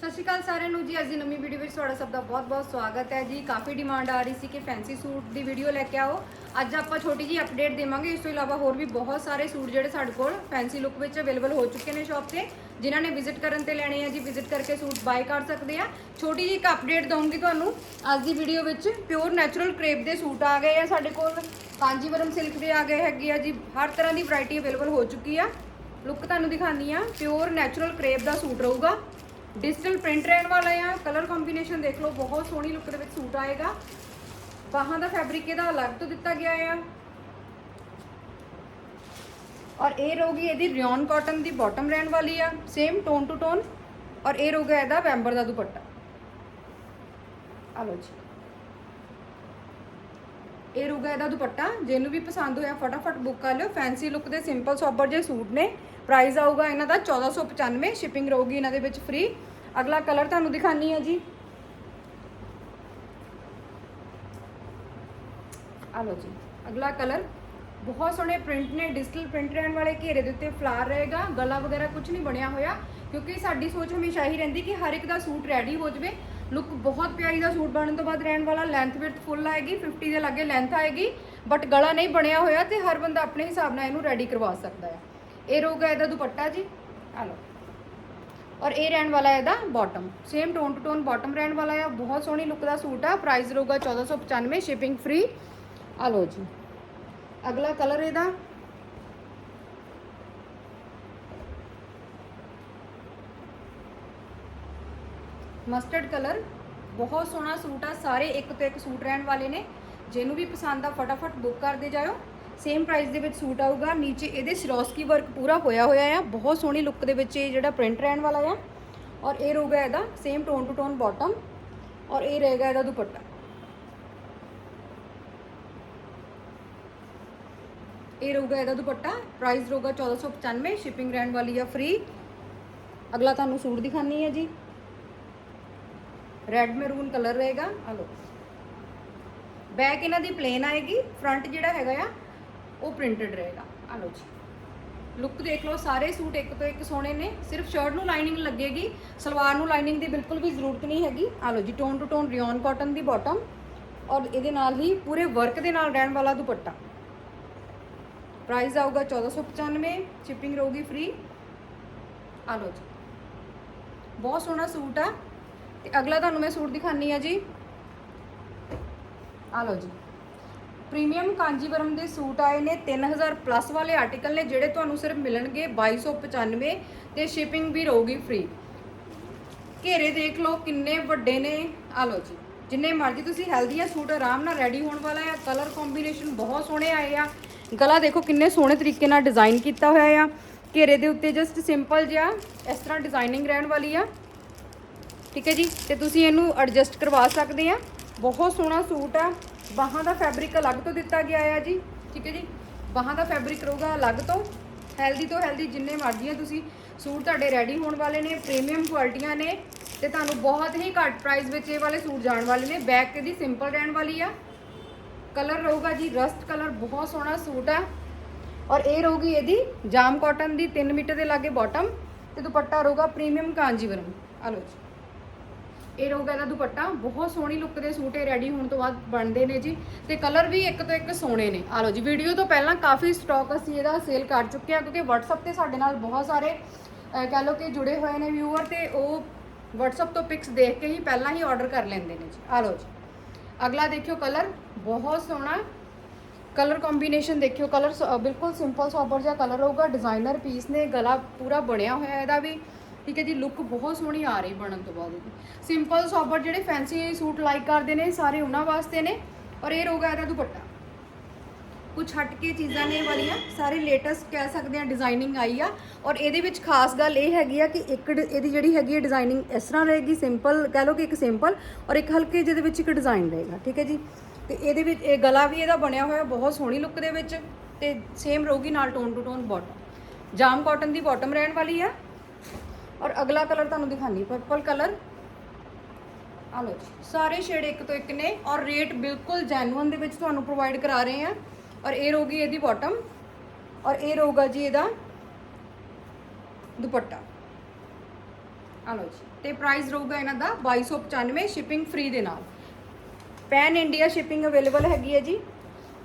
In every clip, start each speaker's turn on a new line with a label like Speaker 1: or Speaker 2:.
Speaker 1: ਸਤਿ ਸ਼੍ਰੀ ਅਕਾਲ ਸਾਰਿਆਂ ਨੂੰ ਜੀ, ਅੱਜ ਦੀ ਨਵੀਂ ਵੀਡੀਓ ਵਿੱਚ ਤੁਹਾਡਾ ਸਭ ਦਾ ਬਹੁਤ-ਬਹੁਤ ਸਵਾਗਤ ਹੈ ਜੀ। ਕਾਫੀ ਡਿਮਾਂਡ ਆ ਰਹੀ ਸੀ ਕਿ ਫੈਂਸੀ ਸੂਟ ਦੀ ਵੀਡੀਓ ਲੈ ਕੇ ਆਓ। ਅੱਜ ਆਪਾਂ ਛੋਟੀ ਜੀ ਅਪਡੇਟ ਦੇਵਾਂਗੇ। ਇਸ ਤੋਂ ਇਲਾਵਾ ਹੋਰ ਵੀ ਬਹੁਤ ਸਾਰੇ ਸੂਟ ਜਿਹੜੇ ਸਾਡੇ ਕੋਲ ਫੈਂਸੀ ਲੁੱਕ ਵਿੱਚ ਅਵੇਲੇਬਲ ਹੋ ਚੁੱਕੇ ਨੇ ਸ਼ਾਪ ਤੇ, ਜਿਨ੍ਹਾਂ ਨੇ ਵਿਜ਼ਿਟ ਕਰਨ ਤੇ ਲੈਣੇ ਆ ਜੀ। ਵਿਜ਼ਿਟ ਕਰਕੇ ਸੂਟ ਬਾਈ ਕਰ ਸਕਦੇ ਆ। ਛੋਟੀ ਜੀ ਇੱਕ ਅਪਡੇਟ ਦਊਂਗੀ ਤੁਹਾਨੂੰ। ਅੱਜ ਦੀ ਵੀਡੀਓ ਵਿੱਚ ਪਿਓਰ ਨੈਚੁਰਲ ਕ੍ਰੇਪ ਦੇ ਸੂਟ ਆ ਗਏ ਆ ਸਾਡੇ ਕੋਲ। ਕਾਂਜੀਵਰਮ ਸਿਲਕ ਦੇ ਆ ਗਏ ਹੈਗੇ ਆ ਜੀ। ਹਰ ਤਰ੍ਹਾਂ ਦੀ ਵੈਰਾਈਟੀ ਅਵੇਲੇਬਲ ਹੋ ਚੁੱਕੀ ਆ। ਲੁੱਕ ਤੁਹਾਨੂੰ ਦਿਖਾਉਂਦੀ ਆ। ਪਿਓਰ ਨੈਚੁਰਲ ਕ੍ਰੇਪ ਦਾ ਸੂਟ ਰਹੂਗਾ। ਡਿਜੀਟਲ ਪ੍ਰਿੰਟ ਰਹਿਣ ਵਾਲਾ ਆ। ਕਲਰ ਕੰਬੀਨੇਸ਼ਨ ਦੇਖ ਲਓ, ਬਹੁਤ ਸੋਹਣੀ ਲੁੱਕ ਦੇ ਵਿੱਚ ਸੂਟ ਆਏਗਾ। ਬਾਹਾਂ ਦਾ ਫੈਬਰਿਕ ਇਹਦਾ ਅਲੱਗ ਤੋਂ ਦਿੱਤਾ ਗਿਆ ਆ। ਔਰ ਇਹ ਰਹੂਗੀ ਇਹਦੀ ਰਿਓਨ ਕਾਟਨ ਦੀ ਬਾਟਮ ਰਹਿਣ ਵਾਲੀ ਆ। ਸੇਮ ਟੋਨ ਟੂ ਟੋਨ ਔਰ ਇਹ ਰਹੂਗਾ ਇਹਦਾ ਵੈਂਬਰ ਦਾ ਦੁਪੱਟਾ। ਆ ਲਓ ਜੀ। ਇਹ ਰਹੂਗਾ ਇਹਦਾ ਦੁਪੱਟਾ। ਜਿਹਨੂੰ ਵੀ ਪਸੰਦ ਹੋਇਆ, ਫਟਾਫਟ ਬੁੱਕ ਕਰ ਲਿਓ। ਫੈਂਸੀ ਲੁੱਕ ਦੇ ਸਿੰਪਲ ਸੋਬਰ ਜੇ ਸੂਟ ਨੇ। ਪ੍ਰਾਈਸ ਆਊਗਾ ਇਹਨਾਂ ਦਾ 1495 ਸ਼ਿਪਿੰਗ ਰਹੂਗੀ ਇਹਨਾਂ ਦੇ ਵਿੱਚ ਫ੍ਰੀ ਅਗਲਾ ਕਲਰ ਤੁਹਾਨੂੰ ਦਿਖਾਨੀ ਹੈ ਜੀ। ਆ ਲਓ ਜੀ, ਅਗਲਾ ਕਲਰ। ਬਹੁਤ ਸੋਹਣੇ ਪ੍ਰਿੰਟ ਨੇ, ਡਿਜੀਟਲ ਪ੍ਰਿੰਟ ਰਹਿਣ ਵਾਲੇ ਘੇਰੇ ਦੇ ਉੱਤੇ ਫਲਾਰ ਰਹੇਗਾ, ਗਲਾ ਵਗੈਰਾ ਕੁਝ ਨਹੀਂ ਬਣਿਆ ਹੋਇਆ, ਕਿਉਂਕਿ ਸਾਡੀ ਸੋਚ ਹਮੇਸ਼ਾ ਹੀ ਰਹਿੰਦੀ ਕਿ ਹਰ ਇੱਕ ਦਾ ਸੂਟ ਰੈਡੀ ਹੋ ਜਵੇ। ਲੁੱਕ ਬਹੁਤ ਪਿਆਰੀ ਦਾ ਸੂਟ ਬਣਨ ਤੋਂ ਬਾਅਦ ਰਹਿਣ ਵਾਲਾ ਲੈਂਥ ਵਿਡਥ ਫੁੱਲ ਆਏਗੀ 50 ਦੇ ਲਾਗੇ ਲੈਂਥ ਆਏਗੀ ਬਟ ਗਲਾ ਨਹੀਂ ਬਣਿਆ ਹੋਇਆ ਤੇ ਹਰ ਬੰਦਾ ਆਪਣੇ ਹਿਸਾਬ ਨਾਲ ਇਹਨੂੰ ਰੈਡੀ ਕਰਵਾ ਸਕਦਾ ਹੈ। ਇਹ ਰਹੂਗਾ ਇਹਦਾ ਦੁਪੱਟਾ ਜੀ। ਆ ਲਓ। ਔਰ ਇਹ ਰਹਿਣ ਵਾਲਾ ਹੈ ਇਹਦਾ bottom same tone to tone bottom ਰਹਿਣ ਵਾਲਾ ਹੈ। ਬਹੁਤ ਸੋਹਣੀ ਲੁੱਕ ਦਾ ਸੂਟ ਆ। ਪ੍ਰਾਈਸ ਰਹੂਗਾ 1495 ਸ਼ਿਪਿੰਗ ਫ੍ਰੀ ਆ ਲਓ ਜੀ। ਅਗਲਾ ਕਲਰ ਇਹਦਾ। ਮਸਟਰਡ ਕਲਰ ਬਹੁਤ ਸੋਹਣਾ ਸੂਟ ਆ। ਸਾਰੇ ਇੱਕ ਤੋਂ ਇੱਕ ਸੂਟ ਰਹਿਣ ਵਾਲੇ ਨੇ। ਜਿਹਨੂੰ ਵੀ ਪਸੰਦ ਆ, ਫਟਾਫਟ ਬੁੱਕ ਕਰਦੇ ਜਾਇਓ। ਸੇਮ ਪ੍ਰਾਈਸ ਦੇ ਵਿੱਚ ਸੂਟ ਆਊਗਾ। ਨੀਚੇ ਇਹਦੇ ਸਿਰੋਸਕੀ ਵਰਕ ਪੂਰਾ ਹੋਇਆ ਹੋਇਆ ਆ। ਬਹੁਤ ਸੋਹਣੀ ਲੁੱਕ ਦੇ ਵਿੱਚ ਇਹ ਜਿਹੜਾ ਪ੍ਰਿੰਟ ਰਹਿਣ ਵਾਲਾ ਆ। ਔਰ ਇਹ ਰਹੂਗਾ ਇਹਦਾ same tone to tone bottom ਔਰ ਇਹ ਰਹੇਗਾ ਇਹਦਾ ਦੁਪੱਟਾ। ਇਹ ਰਹੂਗਾ ਇਹਦਾ ਦੁਪੱਟਾ। ਪ੍ਰਾਈਸ ਰਹੂਗਾ 1495 ਸ਼ਿਪਿੰਗ ਰਹਿਣ ਵਾਲੀ ਆ ਫ੍ਰੀ ਅਗਲਾ ਤੁਹਾਨੂੰ ਸੂਟ ਦਿਖਾਨੀ ਹੈ ਜੀ। ਰੈੱਡ ਮੈਰੂਨ ਕਲਰ ਰਹੇਗਾ। ਆ ਲਓ। ਬੈਕ ਇਹਨਾਂ ਦੀ ਪਲੇਨ ਆਏਗੀ। ਫਰੰਟ ਜਿਹੜਾ ਹੈਗਾ ਆ ਉਹ ਪ੍ਰਿੰਟਡ ਰਹੇਗਾ। ਆ ਲਓ ਜੀ। ਲੁੱਕ ਦੇਖ ਲਓ, ਸਾਰੇ ਸੂਟ ਇੱਕ ਤੋਂ ਇੱਕ ਸੋਹਣੇ ਨੇ। ਸਿਰਫ ਸ਼ਰਟ ਨੂੰ ਲਾਈਨਿੰਗ ਲੱਗੇਗੀ, ਸਲਵਾਰ ਨੂੰ ਲਾਈਨਿੰਗ ਦੀ ਬਿਲਕੁਲ ਵੀ ਜ਼ਰੂਰਤ ਨਹੀਂ ਹੈਗੀ। ਆ ਲਓ ਜੀ tone to tone rayon cotton the bottom ਔਰ ਇਹਦੇ ਨਾਲ ਹੀ ਪੂਰੇ ਵਰਕ ਦੇ ਨਾਲ ਰਹਿਣ ਵਾਲਾ ਦੁਪੱਟਾ। ਪ੍ਰਾਈਸ ਆਊਗਾ 1495 ਸ਼ਿਪਿੰਗ ਰਹੂਗੀ ਫ੍ਰੀ ਆ ਲਓ ਜੀ। ਬਹੁਤ ਸੋਹਣਾ ਸੂਟ ਆ। ਤੇ ਅਗਲਾ ਤੁਹਾਨੂੰ ਮੈਂ ਸੂਟ ਦਿਖਾਨੀ ਆ ਜੀ। ਆ ਲਓ ਜੀ। ਪ੍ਰੀਮੀਅਮ ਕਾਂਜੀਵਰਮ ਦੇ ਸੂਟ ਆਏ ਨੇ 3000 ਪਲੱਸ ਵਾਲੇ ਆਰਟੀਕਲ ਨੇ, ਜਿਹੜੇ ਤੁਹਾਨੂੰ ਸਿਰਫ ਮਿਲਣਗੇ 2295 ਤੇ ਸ਼ਿਪਿੰਗ ਵੀ ਰਹੂਗੀ ਫ੍ਰੀ ਘੇਰੇ ਦੇਖ ਲਓ, ਕਿੰਨੇ ਵੱਡੇ ਨੇ। ਆ ਲਓ ਜੀ, ਜਿੰਨੇ ਮਰਜ਼ੀ ਤੁਸੀਂ ਹੈਲਦੀ ਆ ਸੂਟ, ਆਰਾਮ ਨਾਲ ਰੈਡੀ ਹੋਣ ਵਾਲਾ ਆ ਕਲਰ ਕੰਬੀਨੇਸ਼ਨ ਬਹੁਤ ਸੋਹਣੇ ਆਏ ਆ। ਗਲਾ ਦੇਖੋ ਕਿੰਨੇ ਸੋਹਣੇ ਤਰੀਕੇ ਨਾਲ ਡਿਜ਼ਾਈਨ ਕੀਤਾ ਹੋਇਆ ਆ। ਘੇਰੇ ਦੇ ਉੱਤੇ ਜਸਟ ਸਿੰਪਲ ਜਿਹਾ ਇਸ ਤਰ੍ਹਾਂ ਡਿਜ਼ਾਈਨਿੰਗ ਰਹਿਣ ਵਾਲੀ ਆ। ਠੀਕ ਹੈ ਜੀ, ਤੇ ਤੁਸੀਂ ਇਹਨੂੰ ਐਡਜਸਟ ਕਰਵਾ ਸਕਦੇ ਆ। ਬਹੁਤ ਸੋਹਣਾ ਸੂਟ ਆ। ਬਾਹਾਂ ਦਾ ਫੈਬਰਿਕ ਅਲੱਗ ਤੋਂ ਦਿੱਤਾ ਗਿਆ ਆ ਜੀ, ਠੀਕ ਹੈ ਜੀ? ਬਾਹਾਂ ਦਾ ਫੈਬਰਿਕ ਰਹੂਗਾ ਅਲੱਗ ਤੋਂ ਹੈਲਦੀ ਤੋਂ ਹੈਲਦੀ ਜਿੰਨੇ ਮਰਜ਼ੀ ਆ ਤੁਸੀਂ। ਸੂਟ ਤੁਹਾਡੇ ਰੈਡੀ ਹੋਣ ਵਾਲੇ ਨੇ ਪ੍ਰੀਮੀਅਮ ਕੁਆਲਿਟੀਆਂ ਨੇ, ਤੇ ਤੁਹਾਨੂੰ ਬਹੁਤ ਹੀ ਘੱਟ ਪ੍ਰਾਈਸ ਵਿੱਚ ਇਹ ਵਾਲੇ ਸੂਟ ਜਾਣ ਵਾਲੇ ਨੇ। ਬੈਕ ਇਹਦੀ ਸਿੰਪਲ ਰਹਿਣ ਵਾਲੀ ਆ। ਕਲਰ ਰਹੂਗਾ ਜੀ ਰਸਟ ਕਲਰ ਬਹੁਤ ਸੋਹਣਾ ਸੂਟ ਆ। ਔਰ ਇਹ ਰਹੂਗੀ ਇਹਦੀ ਜਾਮ ਕਾਟਨ ਦੀ 3 ਮੀਟਰ ਦੇ ਲਾਗੇ ਬਾਟਮ ਤੇ ਦੁਪੱਟਾ ਰਹੂਗਾ ਪ੍ਰੀਮੀਅਮ ਕਾਂਜੀਵਰਮ। ਆ ਲਓ ਜੀ। ਇਹ ਰਹੂਗਾ ਇਹਦਾ ਦੁਪੱਟਾ ਬਹੁਤ ਸੋਹਣੀ ਲੁੱਕ ਦੇ ਸੂਟ ਇਹ ਰੈਡੀ ਹੋਣ ਤੋਂ ਬਾਅਦ ਬਣਦੇ ਨੇ ਜੀ। ਤੇ ਕਲਰ ਵੀ ਇੱਕ ਤੋਂ ਇੱਕ ਸੋਹਣੇ ਨੇ। ਆ ਲਓ ਜੀ ਵੀਡੀਓ ਤੋਂ ਪਹਿਲਾਂ ਕਾਫੀ ਸਟਾਕ ਅਸੀਂ ਇਹਦਾ ਸੇਲ ਕਰ ਚੁੱਕੇ ਹਾਂ ਕਿਉਂਕਿ WhatsApp ਤੇ ਸਾਡੇ ਨਾਲ ਬਹੁਤ ਸਾਰੇ ਅਹ, ਕਹਿ ਲਓ ਕਿ ਜੁੜੇ ਹੋਏ ਨੇ ਵਿਊਅਰ ਤੇ ਉਹ WhatsApp ਤੋਂ ਪਿਕਸ ਦੇਖ ਕੇ ਹੀ ਪਹਿਲਾਂ ਹੀ ਆਰਡਰ ਕਰ ਲੈਂਦੇ ਨੇ ਜੀ। ਆ ਲਓ ਜੀ ਅਗਲਾ ਦੇਖਿਓ ਕਲਰ ਬਹੁਤ ਸੋਹਣਾ। ਕਲਰ ਕੰਬੀਨੇਸ਼ਨ ਦੇਖਿਓ ਕਲਰ ਬਿਲਕੁਲ ਸਿੰਪਲ ਸੋਬਰ ਜਿਹਾ ਕਲਰ ਹੋਊਗਾ ਡਿਜ਼ਾਈਨਰ ਪੀਸ ਨੇ ਗਲਾ ਪੂਰਾ ਬਣਿਆ ਹੋਇਆ ਇਹਦਾ ਵੀ। ਠੀਕ ਹੈ ਜੀ ਲੁੱਕ ਬਹੁਤ ਸੋਹਣੀ ਆ ਰਹੀ ਬਣਨ ਤੋਂ ਬਾਅਦ ਇਹਦੀ ਸਿੰਪਲ ਸੋਬਰ ਜਿਹੜੇ ਫੈਂਸੀ ਸੂਟ ਲਾਈਕ ਕਰਦੇ ਨੇ, ਸਾਰੇ ਉਹਨਾਂ ਵਾਸਤੇ ਨੇ ਔਰ ਇਹ ਰਹੂਗਾ ਇਹਦਾ ਦੁਪੱਟਾ। ਕੁਝ ਹਟ ਕੇ ਚੀਜ਼ਾਂ ਨੇ ਇਹ ਵਾਲੀਆਂ, ਸਾਰੇ ਲੇਟੈਸਟ ਕਹਿ ਸਕਦੇ ਆ ਡਿਜ਼ਾਈਨਿੰਗ ਆਈ ਆ, ਔਰ ਇਹਦੇ ਵਿੱਚ ਖਾਸ ਗੱਲ ਇਹ ਹੈਗੀ ਆ ਕਿ ਇੱਕ ਡ- ਇਹਦੀ ਜਿਹੜੀ ਹੈਗੀ ਹੈ ਡਿਜ਼ਾਈਨਿੰਗ ਇਸ ਤਰ੍ਹਾਂ ਰਹੇਗੀ ਸਿੰਪਲ ਕਹਿ ਲਓ ਕਿ ਇੱਕ ਸਿੰਪਲ ਔਰ ਇੱਕ ਹਲਕੇ ਜਿਹਦੇ ਵਿੱਚ ਇੱਕ ਡਿਜ਼ਾਈਨ ਰਹੇਗਾ, ਠੀਕ ਹੈ ਜੀ? ਤੇ ਇਹਦੇ ਵਿੱਚ, ਇਹ ਗਲਾ ਵੀ ਇਹਦਾ ਬਣਿਆ ਹੋਇਆ, ਬਹੁਤ ਸੋਹਣੀ ਲੁੱਕ ਦੇ ਵਿੱਚ, ਤੇ ਸੇਮ ਰਹੂਗੀ ਨਾਲ tone to tone bottom jam cotton the bottom ਰਹਿਣ ਵਾਲੀ ਆ ਔਰ ਅਗਲਾ ਕਲਰ ਤੁਹਾਨੂੰ ਦਿਖਾਨੀ ਪਰਪਲ ਕਲਰ। ਆ ਲਓ ਜੀ, ਸਾਰੇ ਸ਼ੇਡ ਇੱਕ ਤੋਂ ਇੱਕ ਨੇ ਔਰ ਰੇਟ ਬਿਲਕੁਲ ਜੈਨੂਅਨ ਦੇ ਵਿੱਚ ਤੁਹਾਨੂੰ ਪ੍ਰੋਵਾਈਡ ਕਰਾ ਰਹੇ ਆ ਔਰ ਇਹ ਰਹੂਗੀ ਇਹਦੀ ਬਾਟਮ ਔਰ ਇਹ ਰਹੂਗਾ ਜੀ ਇਹਦਾ ਦੁਪੱਟਾ। ਆ ਲਓ ਜੀ, ਤੇ ਪ੍ਰਾਈਸ ਰਹੂਗਾ ਇਹਨਾਂ ਦਾ 2295 ਸ਼ਿਪਿੰਗ ਫ੍ਰੀ ਦੇ ਨਾਲ। ਪੈਨ ਇੰਡੀਆ ਸ਼ਿਪਿੰਗ ਅਵੇਲੇਬਲ ਹੈਗੀ ਹੈ ਜੀ।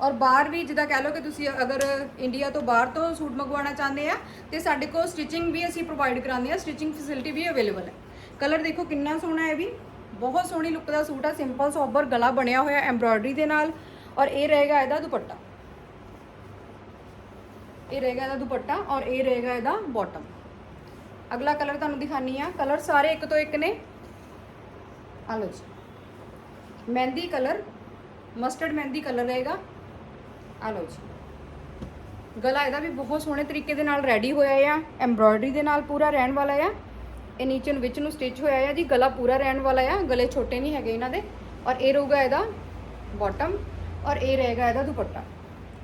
Speaker 1: ਔਰ ਬਾਹਰ ਵੀ ਜਿੱਦਾਂ ਕਹਿ ਲਓ ਕਿ ਤੁਸੀਂ ਅਗਰ ਇੰਡੀਆ ਤੋਂ ਬਾਹਰ ਤੋਂ ਸੂਟ ਮੰਗਵਾਉਣਾ ਚਾਹੁੰਦੇ ਆ, ਤੇ ਸਾਡੇ ਕੋਲ ਸਟਿਚਿੰਗ ਵੀ ਅਸੀਂ ਪ੍ਰੋਵਾਈਡ ਕਰਾਉਂਦੇ ਆ ਸਟਿਚਿੰਗ ਫੈਸਿਲਿਟੀ ਵੀ ਅਵੇਲੇਬਲ ਹੈ। ਕਲਰ ਦੇਖੋ ਕਿੰਨਾ ਸੋਹਣਾ ਹੈ ਵੀ। ਬਹੁਤ ਸੋਹਣੀ ਲੁੱਕ ਦਾ ਸੂਟ ਆ ਸਿੰਪਲ ਸੋਬਰ ਗਲਾ ਬਣਿਆ ਹੋਇਆ ਐਮਬ੍ਰੋਇਡਰੀ ਦੇ ਨਾਲ। ਔਰ ਇਹ ਰਹੇਗਾ ਇਹਦਾ ਦੁਪੱਟਾ। ਇਹ ਰਹੇਗਾ ਇਹਦਾ ਦੁਪੱਟਾ ਔਰ ਇਹ ਰਹੇਗਾ ਇਹਦਾ ਬਾਟਮ ਅਗਲਾ ਕਲਰ ਤੁਹਾਨੂੰ ਦਿਖਾਨੀ ਆ। ਕਲਰ ਸਾਰੇ ਇੱਕ ਤੋਂ ਇੱਕ ਨੇ। ਆ ਲਓ ਜੀ। ਮਹਿੰਦੀ ਕਲਰ ਮਸਟਰਡ ਮਹਿੰਦੀ ਕਲਰ ਰਹੇਗਾ। ਆ ਲਓ ਜੀ। ਗਲਾ ਇਹਦਾ ਵੀ ਬਹੁਤ ਸੋਹਣੇ ਤਰੀਕੇ ਦੇ ਨਾਲ ਰੈਡੀ ਹੋਇਆ ਆ ਐਮਬ੍ਰੋਇਡਰੀ ਦੇ ਨਾਲ ਪੂਰਾ ਰਹਿਣ ਵਾਲਾ ਆ। ਇਹ ਨੀਚੇ ਨੂੰ ਵਿੱਚ ਨੂੰ ਸਟਿਚ ਹੋਇਆ ਆ ਜੀ, ਗਲਾ ਪੂਰਾ ਰਹਿਣ ਵਾਲਾ ਆ, ਗਲੇ ਛੋਟੇ ਨਹੀਂ ਹੈਗੇ ਇਹਨਾਂ ਦੇ। ਔਰ ਇਹ ਰਹੂਗਾ ਇਹਦਾ ਬਾਟਮ ਔਰ ਇਹ ਰਹੇਗਾ ਇਹਦਾ ਦੁਪੱਟਾ।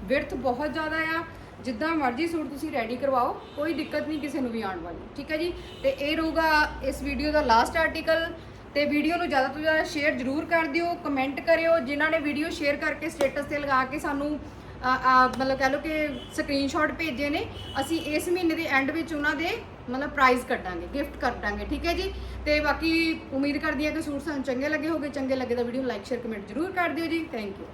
Speaker 1: ਵਿਰਥ ਬਹੁਤ ਜ਼ਿਆਦਾ ਆ, ਜਿੱਦਾਂ ਮਰਜ਼ੀ ਸੂਟ ਤੁਸੀਂ ਰੈਡੀ ਕਰਵਾਓ, ਕੋਈ ਦਿੱਕਤ ਨਹੀਂ ਕਿਸੇ ਨੂੰ ਵੀ ਆਉਣ ਵਾਲੀ, ਠੀਕ ਹੈ ਜੀ? ਤੇ ਇਹ ਰਹੂਗਾ ਇਸ ਵੀਡੀਓ ਦਾ ਲਾਸਟ ਆਰਟੀਕਲ ਤੇ ਵੀਡੀਓ ਨੂੰ ਜ਼ਿਆਦਾ ਤੋਂ ਜ਼ਿਆਦਾ ਸ਼ੇਅਰ ਜ਼ਰੂਰ ਕਰ ਦਿਓ ਕਮੈਂਟ ਕਰਿਓ, ਜਿਨ੍ਹਾਂ ਨੇ ਵੀਡੀਓ ਸ਼ੇਅਰ ਕਰਕੇ ਸਟੇਟਸ ਤੇ ਲਗਾ ਕੇ ਸਾਨੂੰ ਮਤਲਬ ਕਹਿ ਲਓ ਕਿ ਸਕਰੀਨਸ਼ਾਟ ਭੇਜੇ ਨੇ, ਅਸੀਂ ਇਸ ਮਹੀਨੇ ਦੇ ਐਂਡ ਵਿੱਚ ਉਹਨਾਂ ਦੇ ਮਤਲਬ ਪ੍ਰਾਈਜ਼ ਕੱਢਾਂਗੇ ਗਿਫਟ ਕੱਟਾਂਗੇ ਠੀਕ ਹੈ ਜੀ? ਤੇ ਬਾਕੀ ਉਮੀਦ ਕਰਦੀ ਹਾਂ ਕਿ ਸੂਟ ਸਾਨੂੰ ਚੰਗੇ ਲੱਗੇ ਹੋਗੇ, ਚੰਗੇ ਲੱਗੇ ਤਾਂ ਵੀਡੀਓ ਨੂੰ ਲਾਈਕ ਸ਼ੇਅਰ ਕਮੈਂਟ ਜ਼ਰੂਰ ਕਰ ਦਿਓ ਜੀ। Thank you